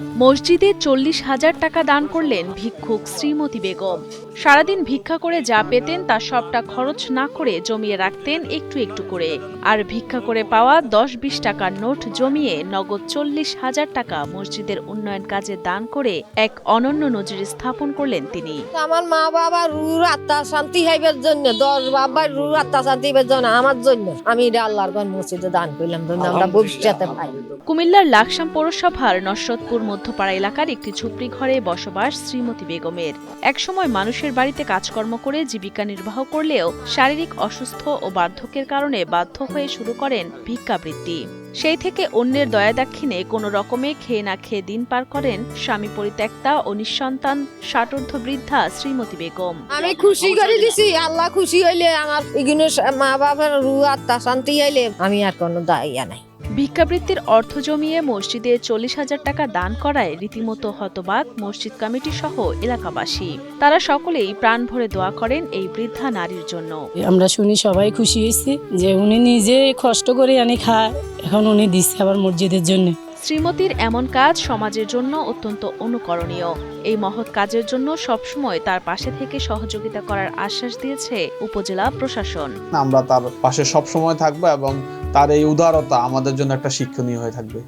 মসজিদে চল্লিশ হাজার টাকা দান করলেন ভিক্ষুক শ্রীমতী বেগম। সারাদিন ভিক্ষা করে যা পেতেন তা সবটা খরচ না করে জমিয়ে রাখতেন একটু একটু করে। আর ভিক্ষা করে পাওয়া দশ বিশ টাকার নোট জমিয়ে নগদ চল্লিশ হাজার টাকা মসজিদের উন্নয়ন কাজে দান করে এক অনন্য নজির স্থাপন করলেন তিনি। আমার মা বাবা রুর আত্মা শান্তি হইবার জন্য দশ বাবার রুর আত্মা শান্তি হইবার জন্য আমার জন্য আমি এটা আল্লাহর মসজিদে দান করলাম আমরা ভবিষ্যতে পাই। কুমিল্লার লাকসাম পৌরসভার নসরতপুর মধ্যপাড়া এলাকার একটি ঝুপড়ি ঘরে বসবাস শ্রীমতী বেগমের। একসময় মানুষের বাড়িতে কাজকর্ম করে জীবিকা নির্বাহ করলেও শারীরিক অসুস্থ ও বার্ধক্যের কারণে বাধ্য হয়ে শুরু করেন ভিক্ষাবৃত্তি। সেই থেকে অন্যের দয়াদাক্ষিণে কোনো রকমে খেয়ে না খেয়ে দিন পার করেন স্বামী পরিত্যক্তা ও নিঃসন্তান ষাটোর্ধ বৃদ্ধা শ্রীমতী বেগম। আমি খুশি করে দিছি, আল্লাহ খুশি হইলে আমার মা বাবার রু আত্মা শান্তি হইলে আমি আর কোনো দায়িয়া নাই। ভিক্ষাবৃত্তির অর্থ জমিয়ে মসজিদে চল্লিশ হাজার টাকা দান করায় রীতিমতো হতবাক মসজিদ কমিটি সহ এলাকাবাসী। তারা সকলেই প্রাণ ভরে দোয়া করেন এই বৃদ্ধা নারীর জন্য। আমরা শুনি সবাই খুশি হয়েছি যে উনি নিজে কষ্ট করে আনি খায়। এখন উনি দিচ্ছে আবার মসজিদের জন্য। শ্রীমতীর এমন কাজ সমাজের জন্য অত্যন্ত অনুকরণীয়। এই মহৎ কাজের জন্য সবসময় তার পাশে থেকে সহযোগিতা করার আশ্বাস দিয়েছে উপজেলা প্রশাসন। আমরা তার পাশে সবসময় থাকব এবং তার এই উদারতা আমাদের জন্য একটা শিক্ষণীয় হয়ে থাকবে।